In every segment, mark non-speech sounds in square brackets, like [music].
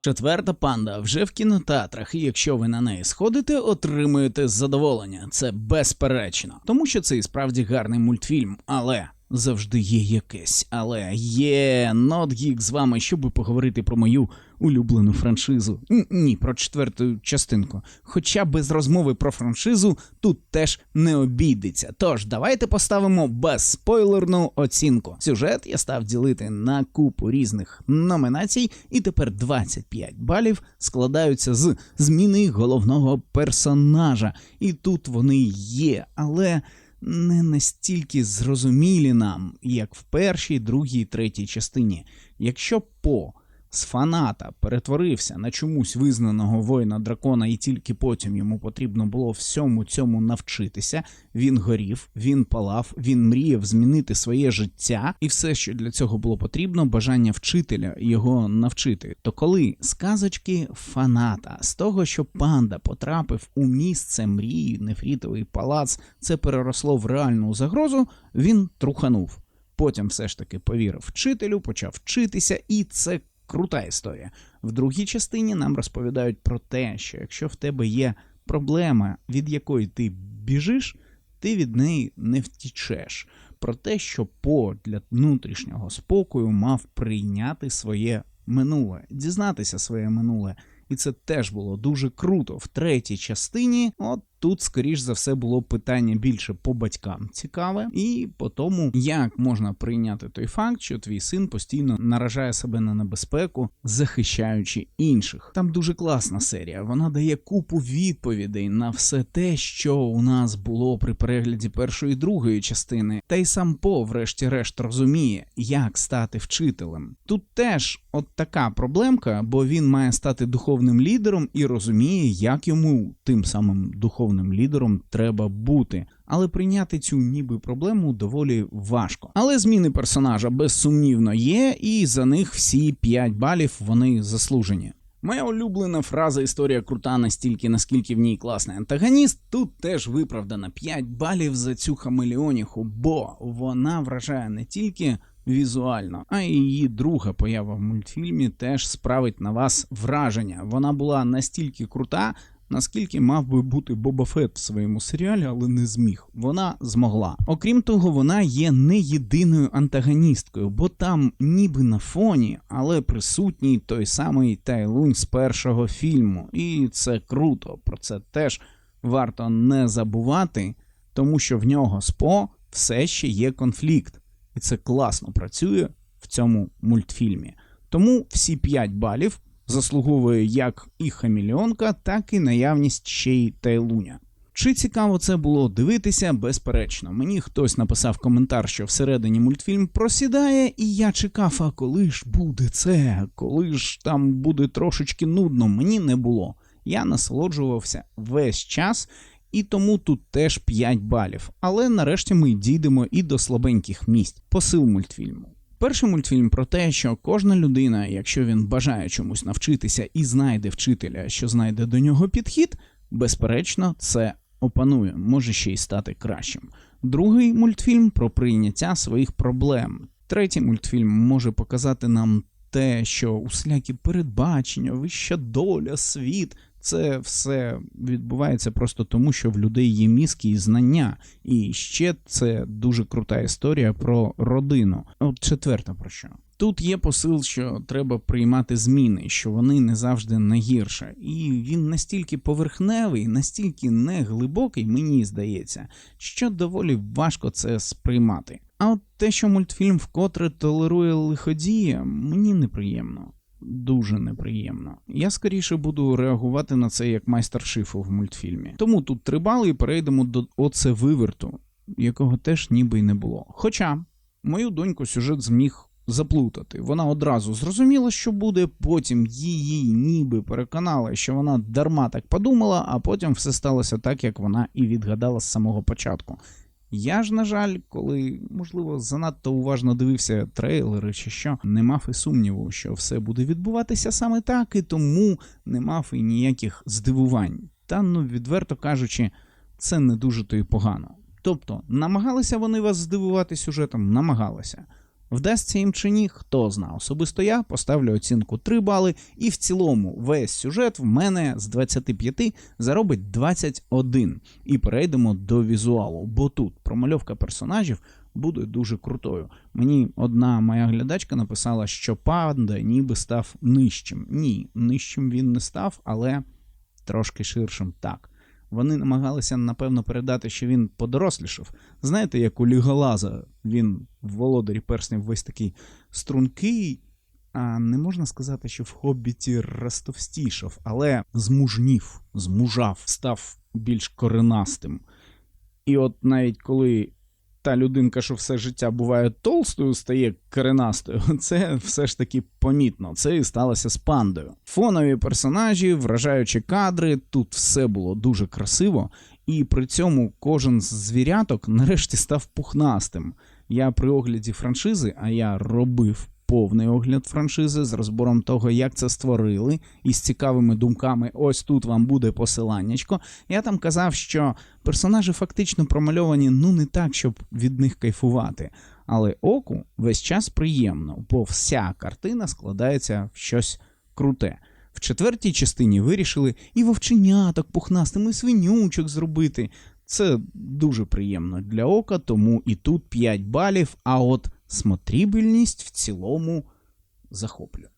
Четверта панда вже в кінотеатрах, і якщо ви на неї сходите, отримуєте задоволення. Це безперечно, тому що це і справді гарний мультфільм, але. Завжди є якесь, але є NotGeek з вами, щоб поговорити про мою улюблену франшизу. Ні, про четверту частинку. Хоча без розмови про франшизу тут теж не обійдеться. Тож давайте поставимо безспойлерну оцінку. Сюжет я став ділити на купу різних номінацій, і тепер 25 балів складаються з зміни головного персонажа. І тут вони є, але не настільки зрозумілі нам, як в першій, другій, третій частині. Якщо по з фаната перетворився на чомусь визнаного воїна дракона, і тільки потім йому потрібно було всьому цьому навчитися. Він горів, він палав, він мріяв змінити своє життя, і все, що для цього було потрібно, бажання вчителя його навчити. То коли сказочки фаната з того, що панда потрапив у місце мрії, нефрітовий палац, це переросло в реальну загрозу, він труханув. Потім все ж таки повірив вчителю, почав вчитися, і це крута історія. В другій частині нам розповідають про те, що якщо в тебе є проблема, від якої ти біжиш, ти від неї не втічеш. Про те, що По для внутрішнього спокою мав прийняти своє минуле, дізнатися своє минуле. І це теж було дуже круто. В третій частині, от тут, скоріш за все, було питання більше по батькам цікаве, і по тому, як можна прийняти той факт, що твій син постійно наражає себе на небезпеку, захищаючи інших. Там дуже класна серія. Вона дає купу відповідей на все те, що у нас було при перегляді першої і другої частини. Та й сам По, врешті-решт, розуміє, як стати вчителем. Тут теж от така проблемка, бо він має стати духовним лідером і розуміє, як йому тим самим духовним лідером треба бути. Але прийняти цю ніби проблему доволі важко. Але зміни персонажа безсумнівно є, і за них всі 5 балів вони заслужені. Моя улюблена фраза історія крута настільки, наскільки в ній класний антагоніст, тут теж виправдана 5 балів за цю хамелеоніху, бо вона вражає не тільки візуально, а й її друга поява в мультфільмі теж справить на вас враження. Вона була настільки крута, наскільки мав би бути Боба Фет в своєму серіалі, але не зміг. Вона змогла. Окрім того, вона є не єдиною антагоністкою, бо там ніби на фоні, але присутній той самий Тайлунь з першого фільму. І це круто. Про це теж варто не забувати, тому що в нього з По все ще є конфлікт, і це класно працює в цьому мультфільмі. Тому всі 5 балів заслуговує як і хамільонка, так і наявність ще й Тайлуня. Чи цікаво це було дивитися? Безперечно. Мені хтось написав коментар, що всередині мультфільм просідає, і я чекав, а коли ж буде це, коли ж там буде трошечки нудно, мені не було. Я насолоджувався весь час, і тому тут теж 5 балів. Але нарешті ми дійдемо і до слабеньких місць. Посил мультфільму. Перший мультфільм про те, що кожна людина, якщо він бажає чомусь навчитися і знайде вчителя, що знайде до нього підхід, безперечно, це опанує, може ще й стати кращим. Другий мультфільм про прийняття своїх проблем. Третій мультфільм може показати нам те, що усілякі передбачення, вища доля, світ. Це все відбувається просто тому, що в людей є мізки і знання. І ще це дуже крута історія про родину. От четверта про що. Тут є посил, що треба приймати зміни, що вони не завжди найгірше. І він настільки поверхневий, настільки неглибокий, мені здається, що доволі важко це сприймати. А от те, що мультфільм вкотре толерує лиходія, мені неприємно. Дуже неприємно. Я скоріше буду реагувати на це як майстер шифу в мультфільмі. Тому тут три бали і перейдемо до оце виверту, якого теж ніби й не було. Хоча мою доньку сюжет зміг заплутати. Вона одразу зрозуміла, що буде, потім її ніби переконали, що вона дарма так подумала, а потім все сталося так, як вона і відгадала з самого початку. Я ж, на жаль, коли, можливо, занадто уважно дивився трейлери чи що, не мав і сумніву, що все буде відбуватися саме так, і тому не мав і ніяких здивувань. Та ну, відверто кажучи, це не дуже то й погано. Тобто, намагалися вони вас здивувати сюжетом, намагалися. Вдасться їм чи ні, хто зна. Особисто я поставлю оцінку 3 бали, і в цілому весь сюжет в мене з 25 заробить 21. І перейдемо до візуалу, бо тут промальовка персонажів буде дуже крутою. Мені одна моя глядачка написала, що панда ніби став нижчим. Ні, нижчим він не став, але трошки ширшим так. Вони намагалися, напевно, передати, що він подорослішав. Знаєте, як у Ліголаза він в володарі перснів весь такий стрункий, а не можна сказати, що в хобіті розтовстішав, але змужнів, змужав, став більш коренастим. І от навіть коли та людинка, що все життя буває толстою, стає коренастою, [laughs] це все ж таки помітно. Це і сталося з пандою. Фонові персонажі, вражаючі кадри, тут все було дуже красиво, і при цьому кожен з звіряток нарешті став пухнастим. Я при огляді франшизи, а я робив повний огляд франшизи з розбором того, як це створили, і з цікавими думками. Ось тут вам буде посиланнячко. Я там казав, що персонажі фактично промальовані ну не так, щоб від них кайфувати. Але оку весь час приємно, бо вся картина складається в щось круте. В четвертій частині вирішили і вовченяток пухнастим, і свинючок зробити. Це дуже приємно для ока, тому і тут 5 балів, а от смотрибельність в цілому захоплює.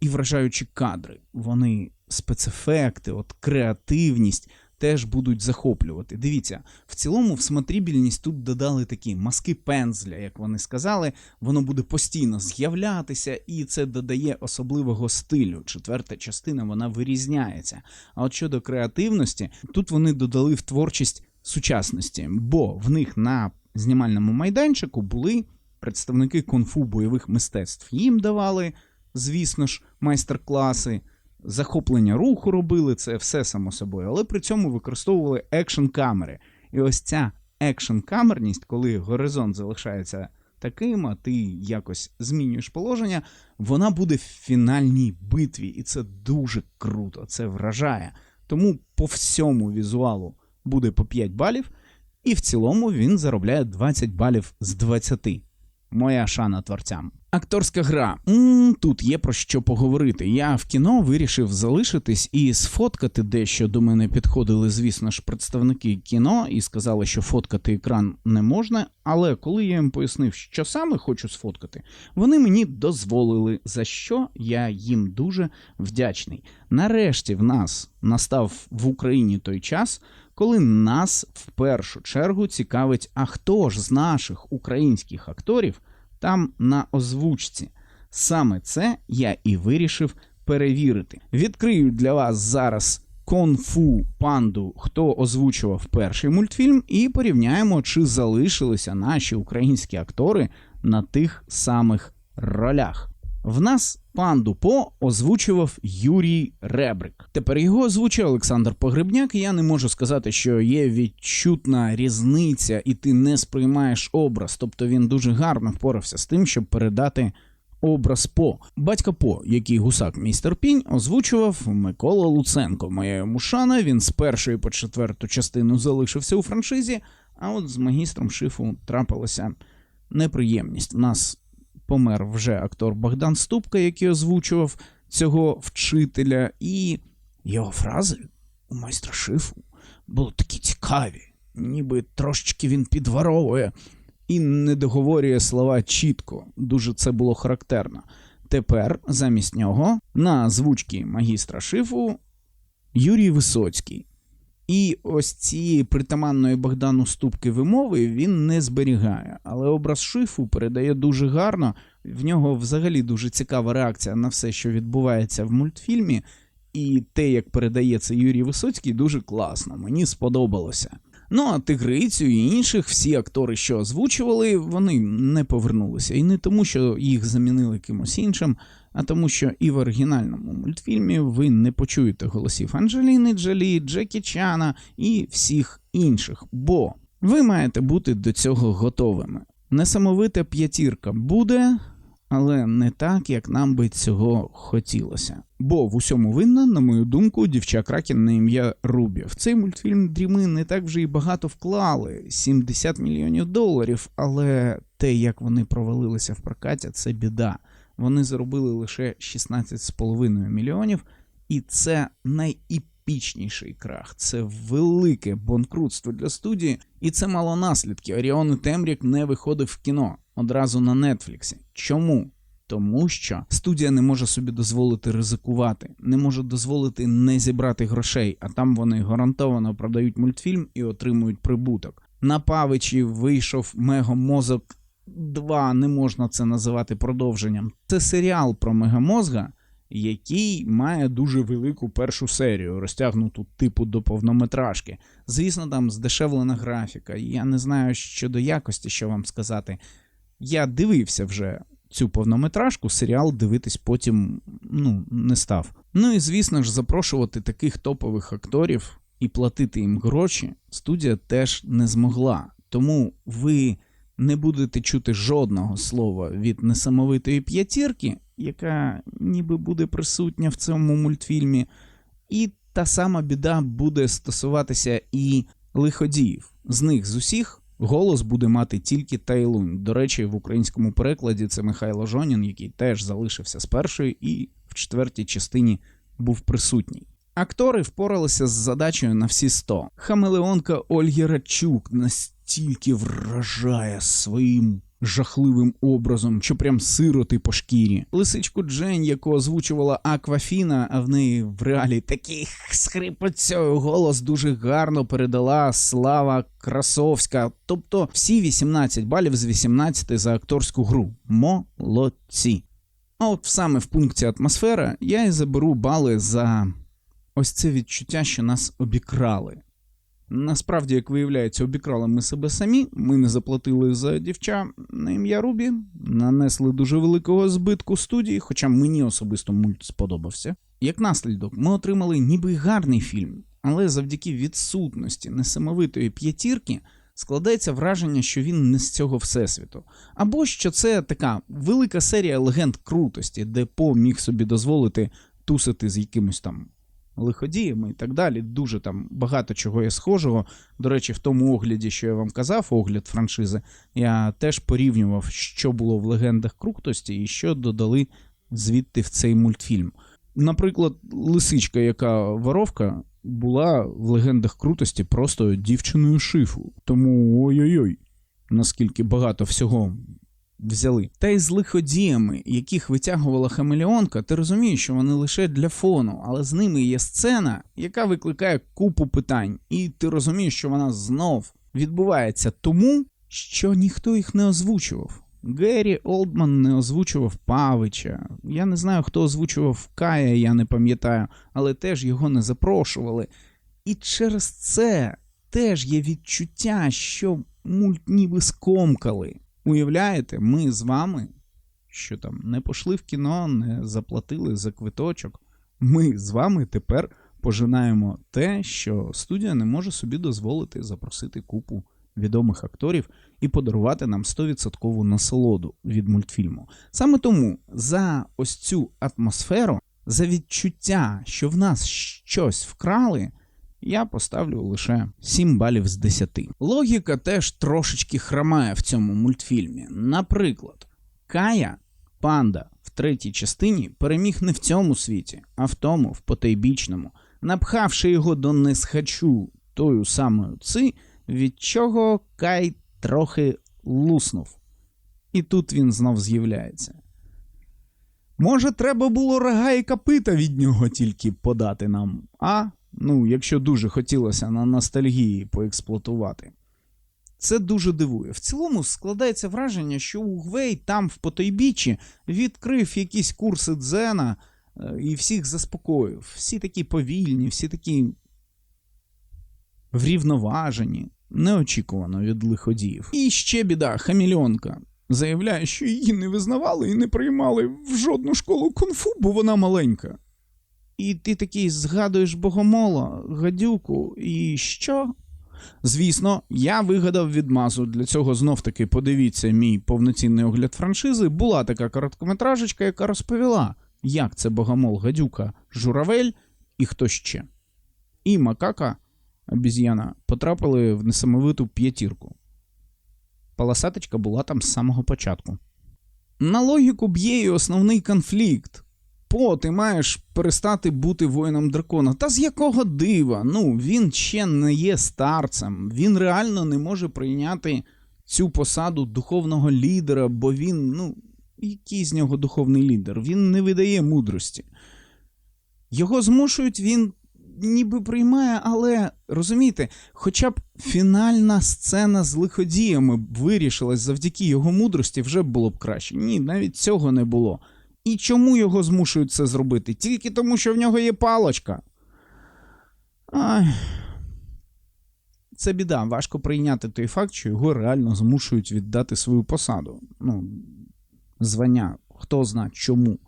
І вражаючі кадри, вони спецефекти, от креативність теж будуть захоплювати. Дивіться, в цілому в смотрибельність тут додали такі маски пензля, як вони сказали, воно буде постійно з'являтися, і це додає особливого стилю. Четверта частина вона вирізняється. А от щодо креативності, тут вони додали в творчість сучасності, бо в них на знімальному майданчику були представники кунг-фу бойових мистецтв. Їм давали, звісно ж, майстер-класи, захоплення руху робили, це все само собою, але при цьому використовували екшн камери. І ось ця екшн камерність, коли горизонт залишається таким, а ти якось змінюєш положення, вона буде в фінальній битві, і це дуже круто, це вражає. Тому по всьому візуалу буде по 5 балів, і в цілому він заробляє 20 балів з 20. Моя шана творцям. Акторська гра. м тут є про що поговорити. Я в кіно вирішив залишитись і сфоткати дещо до мене підходили, звісно ж, представники кіно і сказали, що фоткати екран не можна. Але коли я їм пояснив, що саме хочу сфоткати, вони мені дозволили, за що я їм дуже вдячний. Нарешті в нас настав в Україні той час, коли нас в першу чергу цікавить, а хто ж з наших українських акторів там на озвучці. Саме це я і вирішив перевірити. Відкрию для вас зараз конфу панду, хто озвучував перший мультфільм, і порівняємо, чи залишилися наші українські актори на тих самих ролях. В нас панду По озвучував Юрій Ребрик. Тепер його озвучує Олександр Погребняк. і Я не можу сказати, що є відчутна різниця, і ти не сприймаєш образ. Тобто він дуже гарно впорався з тим, щоб передати образ По. Батька По, який гусак містер Пінь, озвучував Микола Луценко. Моя йому шана. Він з першої по четверту частину залишився у франшизі. А от з магістром шифу трапилася неприємність. У нас помер вже актор Богдан Ступка, який озвучував цього вчителя, і його фрази у майстра шифу були такі цікаві, ніби трошечки він підваровує і не договорює слова чітко. Дуже це було характерно. Тепер замість нього на озвучці магістра шифу Юрій Висоцький. І ось цієї притаманної Богдану Ступки вимови він не зберігає, але образ шифу передає дуже гарно. В нього взагалі дуже цікава реакція на все, що відбувається в мультфільмі, і те, як передає це Юрій Висоцький, дуже класно. Мені сподобалося. Ну а тигрицю і інших всі актори, що озвучували, вони не повернулися. І не тому, що їх замінили кимось іншим, а тому, що і в оригінальному мультфільмі ви не почуєте голосів Анджеліни Джолі, Джекі Чана і всіх інших. Бо ви маєте бути до цього готовими. Несамовита п'ятірка буде, але не так, як нам би цього хотілося. Бо в усьому винна, на мою думку, дівча Кракен на ім'я Рубі. В цей мультфільм дріми не так вже й багато вклали 70 мільйонів доларів, але те, як вони провалилися в прокаті, це біда. Вони заробили лише 16,5 мільйонів, і це найепічніший крах. Це велике банкрутство для студії, і це мало наслідки. Оріон і Темрік не виходив в кіно одразу на Нетфліксі. Чому? Тому що студія не може собі дозволити ризикувати, не може дозволити не зібрати грошей, а там вони гарантовано продають мультфільм і отримують прибуток. На Павичі вийшов Мегамозок 2, не можна це називати продовженням. Це серіал про мегамозга, який має дуже велику першу серію, розтягнуту типу до повнометражки. Звісно, там здешевлена графіка. Я не знаю щодо якості, що вам сказати. Я дивився вже цю повнометражку, серіал дивитись потім ну, не став. Ну і звісно ж, запрошувати таких топових акторів і платити їм гроші студія теж не змогла. Тому ви не будете чути жодного слова від несамовитої п'ятірки, яка ніби буде присутня в цьому мультфільмі. І та сама біда буде стосуватися і лиходіїв. З них з усіх голос буде мати тільки Тайлунь. До речі, в українському перекладі це Михайло Жонін, який теж залишився з першої і в четвертій частині був присутній. Актори впоралися з задачею на всі 100. Хамелеонка Ольги Радчук настільки вражає своїм жахливим образом, що прям сироти по шкірі. Лисичку Джень, яку озвучувала Аквафіна, а в неї в реалі такий з голос дуже гарно передала Слава Красовська. Тобто всі 18 балів з 18 за акторську гру. Молодці. А от саме в пункті атмосфера я і заберу бали за ось це відчуття, що нас обікрали. Насправді, як виявляється, обікрали ми себе самі. Ми не заплатили за дівча на ім'я Рубі, нанесли дуже великого збитку студії, хоча мені особисто мульт сподобався. Як наслідок, ми отримали ніби гарний фільм, але завдяки відсутності несамовитої п'ятірки складається враження, що він не з цього всесвіту. Або що це така велика серія легенд крутості, де По міг собі дозволити тусити з якимось там лиходіями і так далі. Дуже там багато чого є схожого. До речі, в тому огляді, що я вам казав, огляд франшизи, я теж порівнював, що було в легендах крутості і що додали звідти в цей мультфільм. Наприклад, лисичка, яка воровка, була в легендах крутості просто дівчиною шифу. Тому ой-ой-ой, наскільки багато всього взяли. Та й з лиходіями, яких витягувала Хамелеонка, ти розумієш, що вони лише для фону, але з ними є сцена, яка викликає купу питань, і ти розумієш, що вона знов відбувається тому, що ніхто їх не озвучував. Геррі Олдман не озвучував Павича. Я не знаю, хто озвучував Кая, я не пам'ятаю, але теж його не запрошували. І через це теж є відчуття, що мульт ніби скомкали. Уявляєте, ми з вами, що там не пішли в кіно, не заплатили за квиточок. Ми з вами тепер пожинаємо те, що студія не може собі дозволити запросити купу відомих акторів і подарувати нам 100% насолоду від мультфільму. Саме тому за ось цю атмосферу, за відчуття, що в нас щось вкрали. Я поставлю лише 7 балів з 10. Логіка теж трошечки хромає в цьому мультфільмі. Наприклад, Кая, панда в третій частині переміг не в цьому світі, а в тому, в потайбічному, напхавши його до несхачу тою самою ци, від чого Кай трохи луснув. І тут він знов з'являється. Може, треба було рога і копита від нього тільки подати нам, а? Ну, якщо дуже хотілося на ностальгії поексплуатувати. Це дуже дивує. В цілому складається враження, що Угвей там, в потойбіччі, відкрив якісь курси дзена е, і всіх заспокоїв. Всі такі повільні, всі такі врівноважені, неочікувано від лиходіїв. І ще біда, хамільонка. Заявляє, що її не визнавали і не приймали в жодну школу кунг-фу, бо вона маленька. І ти такий згадуєш богомола, гадюку, і що? Звісно, я вигадав відмазу. Для цього знов таки подивіться мій повноцінний огляд франшизи. Була така короткометражечка, яка розповіла, як це богомол гадюка, журавель і хто ще. І макака, обіз'яна, потрапили в несамовиту п'ятірку. Полосаточка була там з самого початку. На логіку б'є і основний конфлікт. По, ти маєш перестати бути воїном дракона. Та з якого дива? Ну, він ще не є старцем. Він реально не може прийняти цю посаду духовного лідера, бо він, ну, який з нього духовний лідер? Він не видає мудрості. Його змушують, він ніби приймає, але розумієте, хоча б фінальна сцена з лиходіями вирішилась завдяки його мудрості, вже було б краще. Ні, навіть цього не було. І чому його змушують це зробити? Тільки тому, що в нього є палочка. Ай. Це біда. Важко прийняти той факт, що його реально змушують віддати свою посаду. Ну, звання, хто зна чому.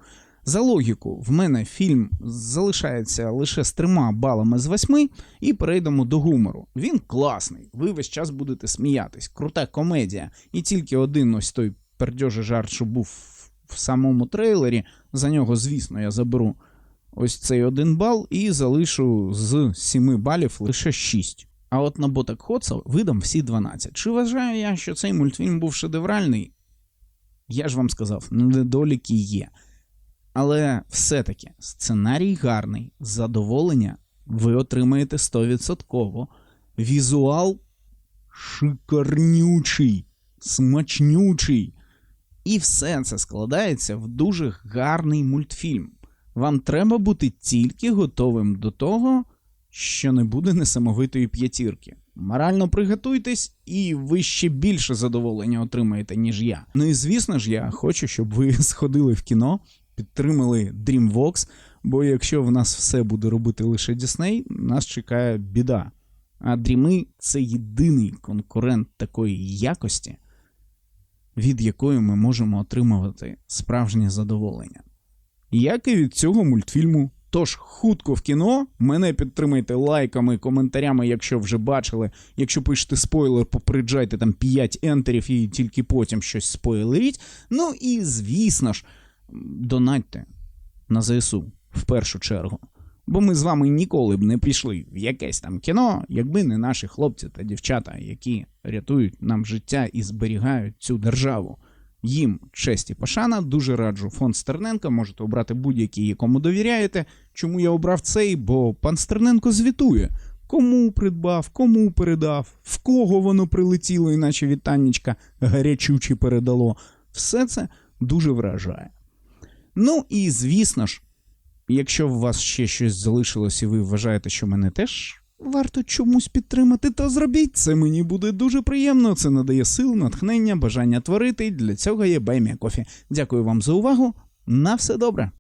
За логіку, в мене фільм залишається лише з трьома балами з восьми, і перейдемо до гумору. Він класний, ви весь час будете сміятись, крута комедія. І тільки один ось той пердьожий жарт, що був в самому трейлері. За нього, звісно, я заберу ось цей один бал і залишу з 7 балів лише 6. А от на Ботак Хотса видам всі 12. Чи вважаю я, що цей мультфільм був шедевральний? Я ж вам сказав, недоліки є. Але все-таки сценарій гарний, задоволення ви отримаєте 100%. Візуал шикарнючий, смачнючий. І все це складається в дуже гарний мультфільм. Вам треба бути тільки готовим до того, що не буде несамовитої п'ятірки. Морально приготуйтесь, і ви ще більше задоволення отримаєте, ніж я. Ну і звісно ж, я хочу, щоб ви [laughs] сходили в кіно, підтримали DreamWorks, бо якщо в нас все буде робити лише Disney, нас чекає біда. А дріми це єдиний конкурент такої якості, від якої ми можемо отримувати справжнє задоволення. Як і від цього мультфільму. Тож хутко в кіно, мене підтримайте лайками, коментарями, якщо вже бачили. Якщо пишете спойлер, попереджайте там 5 ентерів і тільки потім щось спойлеріть. Ну і звісно ж, донатьте на ЗСУ в першу чергу. Бо ми з вами ніколи б не пішли в якесь там кіно, якби не наші хлопці та дівчата, які рятують нам життя і зберігають цю державу. Їм честь і пошана, дуже раджу фонд Стерненка, можете обрати будь-який, якому довіряєте. Чому я обрав цей? Бо пан Стерненко звітує, кому придбав, кому передав, в кого воно прилетіло, іначе вітаннячка гарячучі передало. Все це дуже вражає. Ну і звісно ж, якщо у вас ще щось залишилось, і ви вважаєте, що мене теж варто чомусь підтримати, то зробіть це. Мені буде дуже приємно. Це надає сил, натхнення, бажання творити. Для цього є Баймія Кофі. Дякую вам за увагу. На все добре.